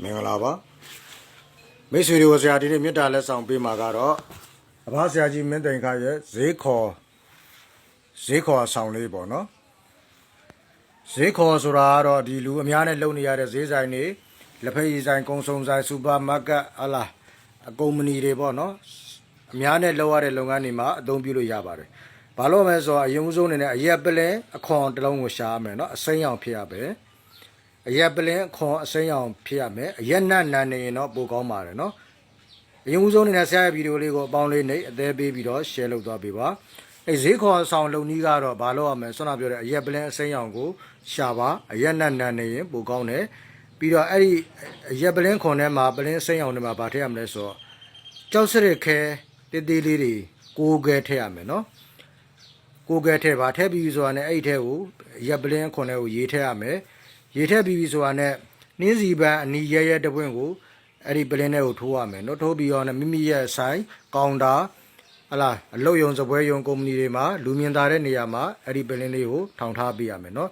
မင်္ဂလာပါမိတ်ဆွေတို့ဆရာဒီနေ့မေတ္တာလက်ဆောင်ပေးမှာကတော့အဘဆရာကြီးမင်းတိန်ခါရဲ့ဈေးခေါ်ဈေးခေါ်ဆောင်လေးပေါ့နော်ဈေးခေါ်ဆိုတာကတော့ဒီလူအများနဲ့လုပ်နေရတဲ့ဈေးဆိုင်တွေလက်ဖက်ရည်ဆိုင်ကုန်စုံဆိုင်စူပါမားကတ်ဟလာအကုမ္ပဏီတွေပေါ့နော်အများနဲ့လုပ်ရတဲ့လုပ်ငန်းတွေမှာအသုံးပြုလို့ရပါတယ်ဘာလို့လဲဆိုတော့အရင်ဆုံးနေနဲ့အရက်ပလင်အခွန်တစ်လုံးကိုရှားမယ်နော်အစိမ်းအောင်ဖြစ်ရပဲ အရက်ပလင်းခွန်အစိမ်းအောင်ဖြစ်ရမယ်အရက်နတ်နန်နေရင်တော့ပိုကောင်းပါတယ်နော်အရင်ဦးဆုံးနေတဲ့ဆရာရဲ့ဗီဒီယိုလေးကိုအပေါင်းလေးနှိပ်အသေးပေးပြီးတော့ share လုပ်သွားပေးပါအဲဈေးခေါ်ဆောင်လုံနီးကတော့ဘာလို့ရမလဲဆွမ်းနာပြောတဲ့အရက်ပလင်းအစိမ်းအောင်ကိုရှာပါအရက်နတ်နန်နေရင်ပိုကောင်းတယ်ပြီးတော့အဲ့ဒီအရက်ပလင်းခွန်ထဲမှာပလင်းအစိမ်းအောင်ထဲမှာဗာထည့်ရမလဲဆိုတော့ကြောက်စရစ်ခဲတေးသေးလေးတွေကိုကဲထည့်ရမယ်နော်ကိုကဲထဲပါထည့်ပြီးဆိုတာနဲ့အဲ့ဒီထဲကိုရက်ပလင်းခွန်ထဲကိုရေးထည့်ရမယ် ရေးထည့်ပြီးပြီဆိုတာနဲ့နှင်းစီပန်းအနီရဲရဲတပွင့်ကိုအဲ့ဒီပလင်းထဲကိုထိုးရမယ်နော်ထိုးပြီးတော့နဲ့မိမိရဲ့ဆိုင်ကောင်တာဟလာအလုတ်ယုံစပွဲယုံကုမ္ပဏီတွေမှာလူမြင်သာတဲ့နေရာမှာအဲ့ဒီပလင်းလေးကိုထောင်ထားပေးရမယ်နော်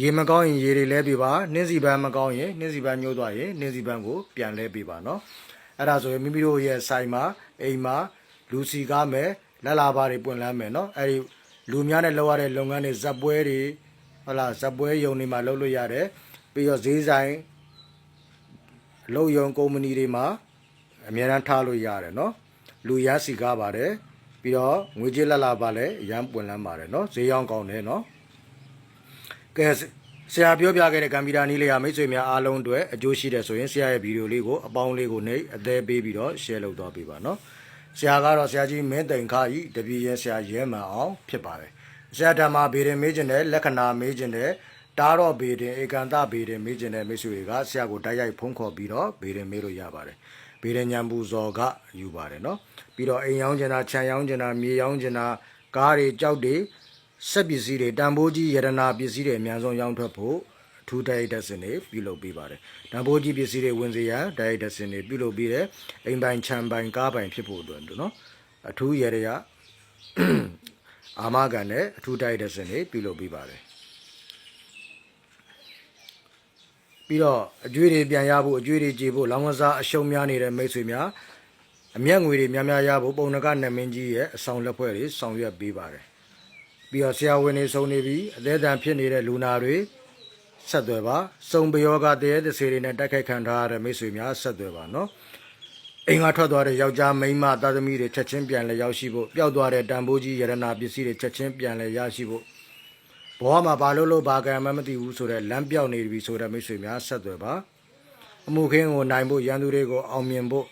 ရေမကောင်းရင်ရေတွေလဲပေးပါနှင်းစီပန်းမကောင်းရင်နှင်းစီပန်းညှိုးသွားရင်နှင်းစီပန်းကိုပြန်လဲပေးပါနော်အဲ့ဒါဆိုရင်မိမိတို့ရဲ့ဆိုင်မှာအိမ်မှာလူစီကားမယ်လက်လာပါတွေပွင့်လန်းမယ်နော်အဲ့ဒီလူများနဲ့လောက်ရတဲ့လုပ်ငန်းတွေဇက်ပွဲတွေဟုတ်လားဇက်ပွဲယုံတွေမှာလုပ်လို့ရတယ် ပြီးတော့ဈေးဆိုင်အလုပ်ရုံကုမ္ပဏီတွေမှာအများအားထားလို့ရတယ်နော်လူရစီကားပါတယ်ပြီးတော့ငွေကြေးလက်လာပါလဲရမ်းပွင့်လန်းပါတယ်နော်ဈေးရောင်းကောင်းတယ်နော်ကဲဆရာပြောပြခဲ့တဲ့ကမ်ပျူတာနည်းလေးဟာမိတ်ဆွေများအားလုံးအတွက်အကျိုးရှိတယ်ဆိုရင်ဆရာရဲ့ဗီဒီယိုလေးကိုအပေါင်းလေးကိုနှိပ်အသေးပေးပြီးတော့ share လုပ်သွားပေးပါနော်ဆရာကတော့ဆရာကြီးမင်းတိန်ခါဤတပည့်ရဲ့ဆရာရဲမှန်အောင်ဖြစ်ပါတယ်ဆရာဓမ္မဗေဒင်မေးခြင်းတဲ့လက္ခဏာမေးခြင်းတဲ့ တားတော့ဘေဒင်ဧကန်တဘေဒင်မေးခြင်းတဲ့မိတ်ဆွေတွေကဆရာကိုတိုက်ရိုက်ဖုန်းခေါ်ပြီးတော့ဘေဒင်မေးလို့ရပါတယ်ဘေဒင်ညံပူဇော်ကယူပါတယ်နော်ပြီးတော့အိမ်ရောင်းကျင်တာခြံရောင်းကျင်တာမြေရောင်းကျင်တာကားတွေကြောက်တွေစက်ပစ္စည်းတွေတန်ဖိုးကြီးယရနာပစ္စည်းတွေအများဆုံးရောင်းထွက်ဖို့အထူးတိုက်ရိုက်တက်စင်တွေပြုလုပ်ပေးပါတယ်။တန်ဖိုးကြီးပစ္စည်းတွေဝင်စေရန်တိုက်ရိုက်တက်စင်တွေပြုလုပ်ပေးတယ်။အိမ်ပိုင်ခြံပိုင်ကားပိုင်ဖြစ်ဖို့အတွက်နော်။အထူးရရရအာမခံနဲ့အထူးတိုက်ရိုက်တက်စင်တွေပြုလုပ်ပေးပါတယ်။ ပြီးတော့အကျွေးတွေပြန်ရဖို့အကျွေးတွေကြေဖို့လောင်ဝစားအရှုံးများနေတဲ့မိတ်ဆွေများအမျက်ငွေတွေများများရဖို့ပုံနကနမင်းကြီးရဲ့အဆောင်လက်ဖွဲ့တွေဆောင်ရွက်ပေးပါတယ်။ပြီးတော့ဆရာဝန်တွေဆုံးနေပြီးအသေးအံဖြစ်နေတဲ့လူနာတွေဆက်သွယ်ပါစုံပယောကတရေတစေတွေနဲ့တိုက်ခိုက်ခံထားရတဲ့မိတ်ဆွေများဆက်သွယ်ပါနော်အိမ်ကထွက်သွားတဲ့ယောက်ျားမိန်းမသားသမီးတွေချက်ချင်းပြန်လဲရောက်ရှိဖို့ပျောက်သွားတဲ့တန်ဖိုးကြီးရတနာပစ္စည်းတွေချက်ချင်းပြန်လဲရရှိဖို့ ဘဝမှာဘာလို့လို့ဘာကံမှမသိဘူးဆိုတော့လမ်းပြောက်နေပြီဆိုတဲ့မိတ်ဆွေများဆက်သွယ်ပါအမှုခင်းကိုနိုင်ဖို့ရန်သူတွေကိုအောင်မြင်ဖို့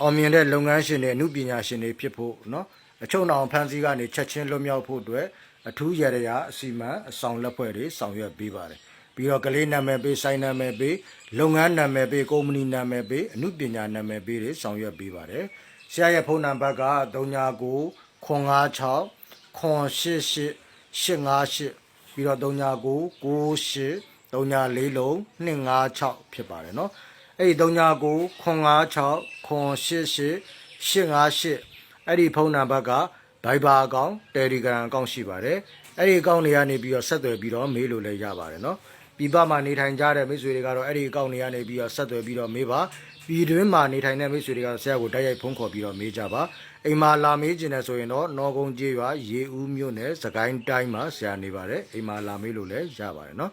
အောင်မြင်တဲ့လုပ်ငန်းရှင်တွေအမှုပညာရှင်တွေဖြစ်ဖို့နော်အချုံအောင်ဖန်စီကနေချက်ချင်းလွတ်မြောက်ဖို့အတွက်အထူးရရရာအစီမံအဆောင်လက်ဖွဲ့တွေဆောင်ရွက်ပေးပါတယ်ပြီးတော့ကလေးနာမည်ပေးဆိုင်နာမည်ပေးလုပ်ငန်းနာမည်ပေးကုမ္ပဏီနာမည်ပေးအမှုပညာနာမည်ပေးတွေဆောင်ရွက်ပေးပါတယ်ဆရာရဲ့ဖုန်းနံပါတ်က39 956 988 858ပြီးတော့39 98 34လုံး256ဖြစ်ပါတယ်เนาะအဲ့ဒီ39 956 988 858အဲ့ဒီဖုန်းနံပါတ်က Viber အကောင့် Telegram အကောင့်ရှိပါတယ်အဲ့ဒီအကောင့်တွေကနေပြီးတော့ဆက်သွယ်ပြီးတော့မေးလို့လည်းရပါတယ်เนาะ ပြည်ပမှာနေထိုင်ကြတဲ့မိတ်ဆွေတွေကတော့အဲ့ဒီအကောင့်တွေကနေပြီးတော့ဆက်သွယ်ပြီးတော့မေးပါပြည်တွင်းမှာနေထိုင်တဲ့မိတ်ဆွေတွေကတော့ဆရာကိုတိုက်ရိုက်ဖုန်းခေါ်ပြီးတော့မေးကြပါအိမ်မှာလာမေးကျင်တယ်ဆိုရင်တော့နော်ကုန်းကျေးရွာရေဦးမြို့နယ်စကိုင်းတိုင်းမှာဆရာနေပါတယ်အိမ်မှာလာမေးလို့လည်းရပါတယ်နော်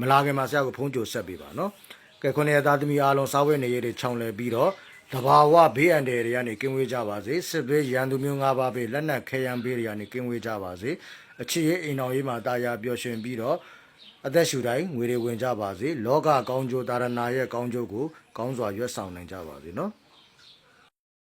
မလာခင်မှာဆရာကိုဖုန်းကြိုဆက်ပေးပါနော်ကဲခုနှစ်ရသားသမီးအားလုံးစားဝတ်နေရေးတွေခြောင်လည်ပြီးတော့တဘာဝဘေးအန္တရာယ်တွေကနေကင်းဝေးကြပါစေစစ်သွေးရန်သူမျိုး၅ပါးပဲလက်နက်ခဲယံဘေးတွေကနေကင်းဝေးကြပါစေအချစ်ရဲ့အိမ်တော်ရေးမှာတာယာပျော်ရွှင်ပြီးတော့ အသက်ရှူတိုင်းငွေတွေဝင်ကြပါစေလောကကောင်းကျိုးတာရဏာရဲ့ကောင်းကျိုးကိုကောင်းစွာရွတ်ဆောင်နိုင်ကြပါစေနော်